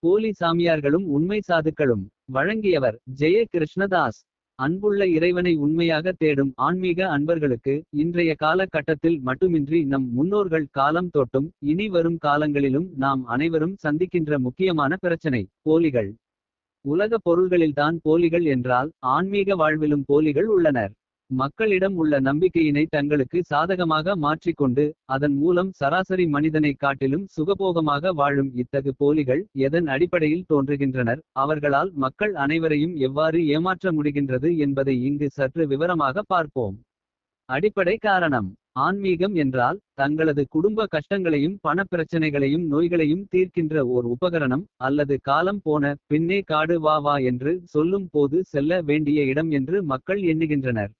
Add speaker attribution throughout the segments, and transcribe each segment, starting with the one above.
Speaker 1: போலி சாமியார்களும் உண்மை சாதுக்களும். வழங்கியவர் ஜெய கிருஷ்ணதாஸ் அன்புள்ள இறைவனை உண்மையாக தேடும் ஆன்மீக அன்பர்களுக்கு இன்றைய காலகட்டத்தில் மட்டுமின்றி நம் முன்னோர்கள் காலம் தொட்டும் இனி வரும் காலங்களிலும் நாம் அனைவரும் சந்திக்கின்ற முக்கியமான பிரச்சனை போலிகள். உலக பொருள்களில்தான் போலிகள் என்றால் ஆன்மீக வாழ்விலும் போலிகள் உள்ளனர். மக்களிடம் உள்ள நம்பிக்கையினை தங்களுக்கு சாதகமாக மாற்றிக்கொண்டு அதன் மூலம் சராசரி மனிதனைக் காட்டிலும் சுகபோகமாக வாழும் இத்தகு போலிகள் எதன் அடிப்படையில் தோன்றுகின்றனர் அவர்களால் மக்கள் அனைவரையும் எவ்வாறு ஏமாற்ற முடிகின்றது என்பதை இங்கு சற்று விவரமாக பார்ப்போம். அடிப்படை காரணம் ஆன்மீகம் என்றால் தங்களது குடும்ப கஷ்டங்களையும் பணப்பிரச்சனைகளையும் நோய்களையும் தீர்க்கின்ற ஓர் உபகரணம் அல்லது காலம் போன பின்னே காடு வா வா என்று சொல்லும் போது செல்ல வேண்டிய இடம் என்று மக்கள் எண்ணுகின்றனர்.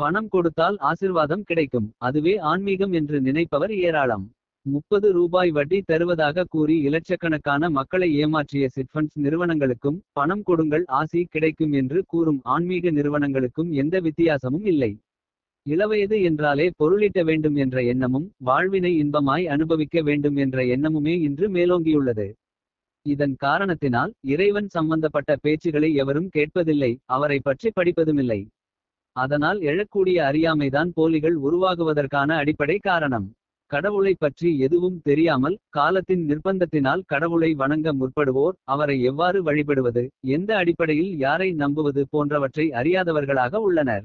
Speaker 1: பணம் கொடுத்தால் ஆசிர்வாதம் கிடைக்கும். அதுவே ஆன்மீகம் என்று நினைப்பவர் ஏராளம். முப்பது ரூபாய் வட்டி தருவதாக கூறி இலட்சக்கணக்கான மக்களை ஏமாற்றிய சிட்ஃபண்ட்ஸ் நிறுவனங்களுக்கும் பணம் கொடுங்கள் ஆசி கிடைக்கும் என்று கூறும் ஆன்மீக நிறுவனங்களுக்கும் எந்த வித்தியாசமும் இல்லை. இளவயது என்றாலே பொருளிட்ட வேண்டும் என்ற எண்ணமும் வாழ்வினை இன்பமாய் அனுபவிக்க வேண்டும் என்ற எண்ணமுமே இன்று மேலோங்கியுள்ளது. இதன் காரணத்தினால் இறைவன் சம்பந்தப்பட்ட பேச்சுகளை எவரும் கேட்பதில்லை அவரை பற்றி படிப்பதுமில்லை. அதனால் எழக்கூடிய அறியாமைதான் போலிகள் உருவாகுவதற்கான அடிப்படை காரணம். கடவுளை பற்றி எதுவும் தெரியாமல் காலத்தின் நிர்பந்தத்தினால் கடவுளை வணங்க முற்படுவோர் அவரை எவ்வாறு வழிபடுவது எந்த அடிப்படையில் யாரை நம்புவது போன்றவற்றை அறியாதவர்களாக உள்ளனர்.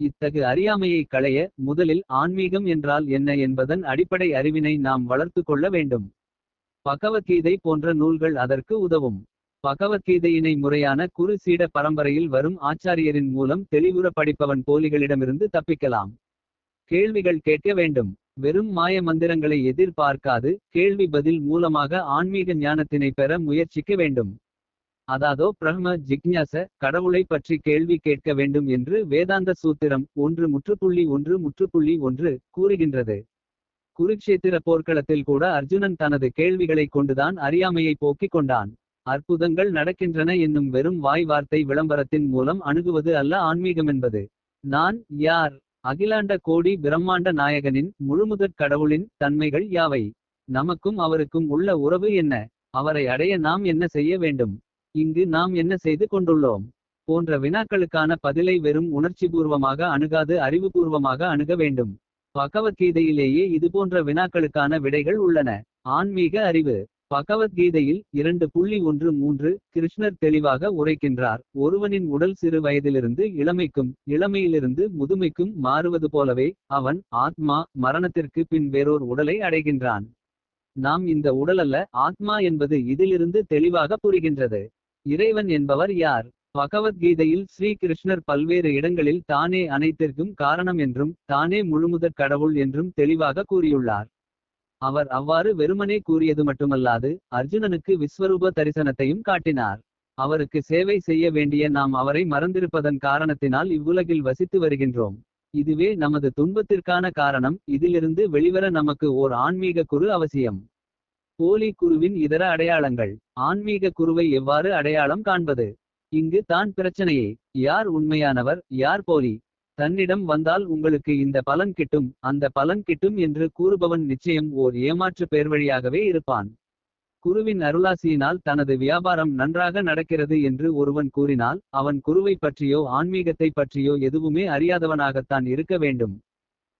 Speaker 1: இத்தகு அறியாமையை களைய முதலில் ஆன்மீகம் என்றால் என்ன என்பதன் அடிப்படை அறிவினை நாம் வளர்த்து கொள்ள வேண்டும். பகவத்கீதை போன்ற நூல்கள் அதற்கு உதவும். பகவத்கீதையினை முறையான குரு சீட பரம்பரையில் வரும் ஆச்சாரியரின் மூலம் தெளிவுற படிப்பவன் போலிகளிடமிருந்து தப்பிக்கலாம். கேள்விகள் கேட்க வேண்டும். வெறும் மாய மந்திரங்களை எதிர்பார்க்காது கேள்வி பதில் மூலமாக ஆன்மீக ஞானத்தினை பெற முயற்சிக்க வேண்டும். அதாதோ பிரம்ம ஜிக்ஞாச கடவுளை பற்றி கேள்வி கேட்க வேண்டும் என்று வேதாந்த சூத்திரம் ஒன்று முற்றுப்புள்ளி ஒன்று முற்றுப்புள்ளி ஒன்று கூறுகின்றது. குருக்ஷேத்திர போர்க்களத்தில் கூட அர்ஜுனன் தனது கேள்விகளை கொண்டுதான் அறியாமையை போக்கிக் கொண்டான். அற்புதங்கள் நடக்கின்றன என்னும் வெறும் வாய் வார்த்தை விளம்பரத்தின் மூலம் அணுகுவது அல்ல ஆன்மீகமென்பது. நான் யார்? அகிலாண்ட கோடி பிரம்மாண்ட நாயகனின் முழுமுதற் கடவுளின் தன்மைகள் யாவை? நமக்கும் அவருக்கும் உள்ள உறவு என்ன? அவரை அடைய நாம் என்ன செய்ய வேண்டும்? இங்கு நாம் என்ன செய்து கொண்டுள்ளோம்? போன்ற வினாக்களுக்கான பதிலை வெறும் உணர்ச்சிபூர்வமாக அணுகாது அறிவுபூர்வமாக அணுக வேண்டும். பகவத்கீதையிலேயே இதுபோன்ற வினாக்களுக்கான விடைகள் உள்ளன. ஆன்மீக அறிவு. பகவத்கீதையில் இரண்டு புள்ளி ஒன்று மூன்று கிருஷ்ணர் தெளிவாக உரைக்கின்றார். ஒருவனின் உடல் சிறு வயதிலிருந்து இளமைக்கும் இளமையிலிருந்து முதுமைக்கும் மாறுவது போலவே அவன் ஆத்மா மரணத்திற்கு பின் வேறோர் உடலை அடைகின்றான். நாம் இந்த உடலல்ல ஆத்மா என்பது இதிலிருந்து தெளிவாக புரிகின்றது. இறைவன் என்பவர் யார்? பகவத்கீதையில் ஸ்ரீ கிருஷ்ணர் பல்வேறு இடங்களில் தானே அனைத்திற்கும் காரணம் என்றும் தானே முழுமுதற் கடவுள் என்றும் தெளிவாக கூறியுள்ளார். அவர் அவ்வாறு வெறுமனே கூறியது மட்டுமல்லாது அர்ஜுனனுக்கு விஸ்வரூப தரிசனத்தையும் காட்டினார். அவருக்கு சேவை செய்ய வேண்டிய நாம் அவரை மறந்திருப்பதன் காரணத்தினால் இவ்வுலகில் வசித்து வருகின்றோம். இதுவே நமது துன்பத்திற்கான காரணம். இதிலிருந்து வெளிவர நமக்கு ஓர் ஆன்மீக குரு அவசியம். போலி குருவின் இதர அடையாளங்கள். ஆன்மீக குருவை எவ்வாறு அடையாளம் காண்பது? இங்கு தான் பிரச்சனையே. யார் உண்மையானவர்? யார் போலி? தன்னிடம் வந்தால் உங்களுக்கு இந்த பலன் கிட்டும் அந்த பலன் கிட்டும் என்று கூறுபவன் நிச்சயம் ஓர் ஏமாற்று பேர்வழியாகவே இருப்பான். குருவின் அருளாசியினால் தனது வியாபாரம் நன்றாக நடக்கிறது என்று ஒருவன் கூறினால் அவன் குருவை பற்றியோ ஆன்மீகத்தை பற்றியோ எதுவுமே அறியாதவனாகத்தான் இருக்க வேண்டும்.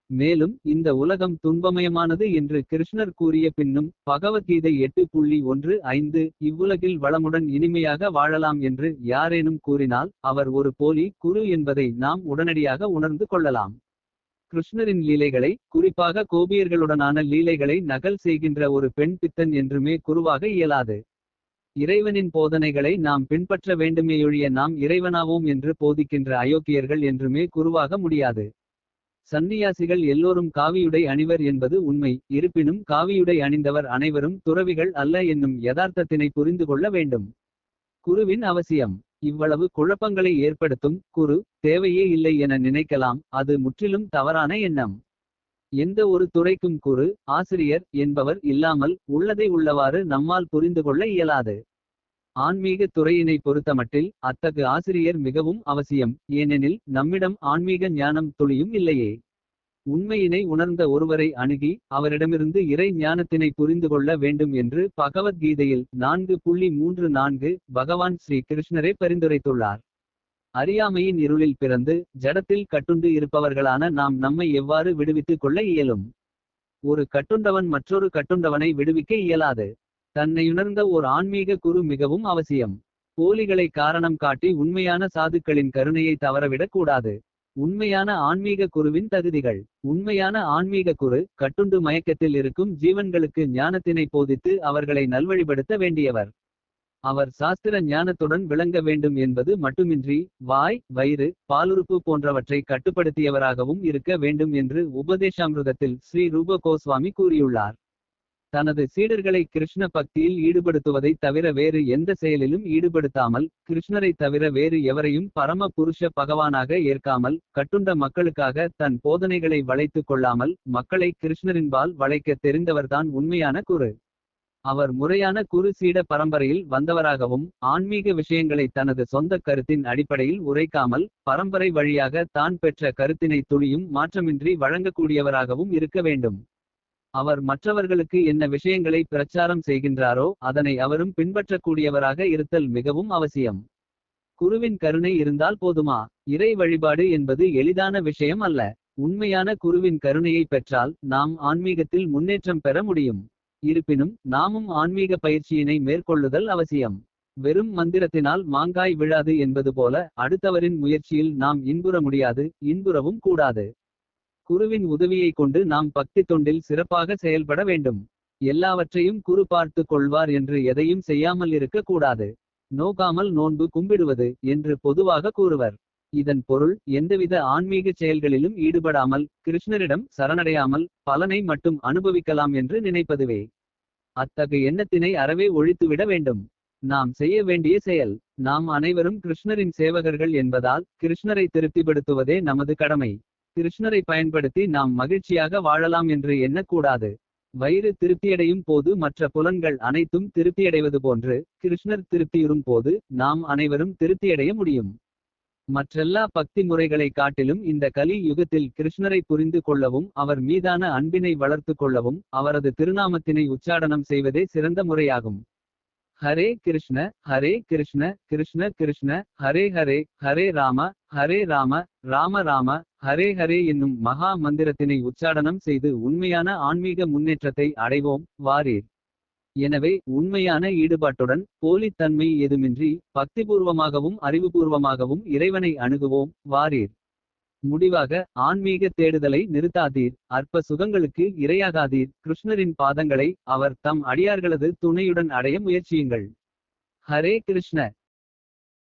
Speaker 1: மேலும் இந்த உலகம் துன்பமயமானது என்று கிருஷ்ணர் கூறிய பின்னும் பகவத்கீதை எட்டு புள்ளி ஒன்று ஐந்து இவ்வுலகில் வளமுடன் இனிமையாக வாழலாம் என்று யாரேனும் கூறினால் அவர் ஒரு போலி குரு என்பதை நாம் உடனடியாக உணர்ந்து கொள்ளலாம். கிருஷ்ணரின் லீலைகளை குறிப்பாக கோபியர்களுடனான லீலைகளை நகல் செய்கின்ற ஒரு பெண் பித்தன் என்றுமே குருவாக இயலாது. இறைவனின் போதனைகளை நாம் பின்பற்ற வேண்டுமேயொழிய நாம் இறைவனாவோம் என்று போதிக்கின்ற அயோக்கியர்கள் என்றுமே குருவாக முடியாது. சந்நியாசிகள் எல்லோரும் காவியுடை அணிவர் என்பது உண்மை. இருப்பினும் காவியுடை அணிந்தவர் அனைவரும் துறவிகள் அல்ல என்னும் யதார்த்தத்தினை புரிந்து கொள்ள வேண்டும். குருவின் அவசியம். இவ்வளவு குழப்பங்களை ஏற்படுத்தும் குரு தேவையே இல்லை என நினைக்கலாம். அது முற்றிலும் தவறான எண்ணம். எந்த ஒரு துறைக்கும் குரு ஆசிரியர் என்பவர் இல்லாமல் உள்ளதை உள்ளவாறு நம்மால் புரிந்து கொள்ள இயலாது. ஆன்மீக துறையினை பொறுத்தமட்டில் அத்தகு ஆசிரியர் மிகவும் அவசியம். ஏனெனில் நம்மிடம் ஆன்மீக ஞானம் துளியும் இல்லையே. உண்மையினை உணர்ந்த ஒருவரை அணுகி அவரிடமிருந்து இறை ஞானத்தினை புரிந்து கொள்ள வேண்டும் என்று பகவத்கீதையில் நான்கு புள்ளி மூன்று நான்கு பகவான் ஸ்ரீ கிருஷ்ணரே பரிந்துரைத்துள்ளார். அறியாமையின் இருளில் பிறந்து ஜடத்தில் கட்டுண்டு இருப்பவர்களான நாம் நம்மை எவ்வாறு விடுவித்துக் கொள்ள இயலும்? ஒரு கட்டுண்டவன் மற்றொரு கட்டுண்டவனை விடுவிக்க இயலாது. தன்னையுணர்ந்த ஓர் ஆன்மீக குரு மிகவும் அவசியம். போலிகளை காரணம் காட்டி உண்மையான சாதுக்களின் கருணையை தவறவிடக் கூடாது. உண்மையான ஆன்மீக குருவின் தகுதிகள். உண்மையான ஆன்மீக குரு கட்டுண்டு மயக்கத்தில் இருக்கும் ஜீவன்களுக்கு ஞானத்தினை போதித்து அவர்களை நல்வழிபடுத்த வேண்டியவர். அவர் சாஸ்திர ஞானத்துடன் விளங்க வேண்டும் என்பது மட்டுமின்றி வாய் வயிறு பாலுறுப்பு போன்றவற்றை கட்டுப்படுத்தியவராகவும் இருக்க வேண்டும் என்று உபதேசாமிருதத்தில் ஸ்ரீ ரூப கோஸ்வாமி கூறியுள்ளார். தனது சீடர்களை கிருஷ்ண பக்தியில் ஈடுபடுத்துவதை தவிர வேறு எந்த செயலிலும் ஈடுபடுத்தாமல் கிருஷ்ணரை தவிர வேறு எவரையும் பரம புருஷ பகவானாக ஏற்காமல் கட்டுண்ட மக்களுக்காக தன் போதனைகளை வளைத்துக் கொள்ளாமல் மக்களை கிருஷ்ணரின்பால் வளைக்க தெரிந்தவர்தான் உண்மையான குரு. அவர் முறையான குரு சீட பரம்பரையில் வந்தவராகவும் ஆன்மீக விஷயங்களை தனது சொந்த கருத்தின் அடிப்படையில் உரைக்காமல் பரம்பரை வழியாக தான் பெற்ற கருத்தினை துளியும் மாற்றமின்றி வழங்கக்கூடியவராகவும் இருக்க வேண்டும். அவர் மற்றவர்களுக்கு என்ன விஷயங்களை பிரச்சாரம் செய்கின்றாரோ அதனை அவரும் பின்பற்றக்கூடியவராக இருத்தல் மிகவும் அவசியம். குருவின் கருணை இருந்தால் போதுமா? இறை வழிபாடு என்பது எளிதான விஷயம் அல்ல. உண்மையான குருவின் கருணையை பெற்றால் நாம் ஆன்மீகத்தில் முன்னேற்றம் பெற முடியும். இருப்பினும் நாமும் ஆன்மீக பயிற்சியினை மேற்கொள்ளுதல் அவசியம். வெறும் மந்திரத்தினால் மாங்காய் விழாது என்பது போல அடுத்தவரின் முயற்சியில் நாம் இன்புற முடியாது இன்புறவும் கூடாது. குருவின் உதவியை கொண்டு நாம் பக்தி தொண்டில் சிறப்பாக செயல்பட வேண்டும். எல்லாவற்றையும் குரு பார்த்து கொள்வார் என்று எதையும் செய்யாமல் இருக்க கூடாது. நோக்காமல் நோன்பு கும்பிடுவது என்று பொதுவாக கூறுவர். இதன் பொருள் எந்தவித ஆன்மீக செயல்களிலும் ஈடுபடாமல் கிருஷ்ணரிடம் சரணடையாமல் பலனை மட்டும் அனுபவிக்கலாம் என்று நினைப்பதுவே. அத்தகு எண்ணத்தினை அறவே ஒழித்துவிட வேண்டும். நாம் செய்ய வேண்டிய செயல் நாம் அனைவரும் கிருஷ்ணரின் சேவகர்கள் என்பதால் கிருஷ்ணரை திருப்திப்படுத்துவதே நமது கடமை. கிருஷ்ணரை பயன்படுத்தி நாம் மகிழ்ச்சியாக வாழலாம் என்று எண்ணக்கூடாது. வயிறு திருப்தியடையும் போது மற்ற புலன்கள் அனைத்தும் திருப்தியடைவது போன்று கிருஷ்ணர் திருப்தியுறும் போது நாம் அனைவரும் திருப்தியடைய முடியும். மற்றெல்லா பக்தி முறைகளை காட்டிலும் இந்த கலி யுகத்தில் கிருஷ்ணரை புரிந்து கொள்ளவும் அவர் மீதான அன்பினை வளர்த்து கொள்ளவும் அவரது திருநாமத்தினை உச்சாடனம் செய்வதே சிறந்த முறையாகும். ஹரே கிருஷ்ண ஹரே கிருஷ்ண கிருஷ்ண கிருஷ்ண ஹரே ஹரே ஹரே ராம ஹரே ராம ராம ராம ஹரே ஹரே என்னும் மகா மந்திரத்தினை உச்சாடனம் செய்து உண்மையான ஆன்மீக முன்னேற்றத்தை அடைவோம் வாரீர் எனவே உண்மையான ஈடுபாட்டுடன் போலித்தன்மை ஏதுமின்றி பக்திபூர்வமாகவும் அறிவுபூர்வமாகவும் இறைவனை அணுகுவோம் வாரீர் முடிவாக ஆன்மீக தேடுதலை நிறுத்தாதீர் அற்ப சுகங்களுக்கு இரையாகாதீர் கிருஷ்ணரின் பாதங்களை அவர் தம் அடியார்களது துணையுடன் அடைய முயற்சியுங்கள். ஹரே கிருஷ்ண.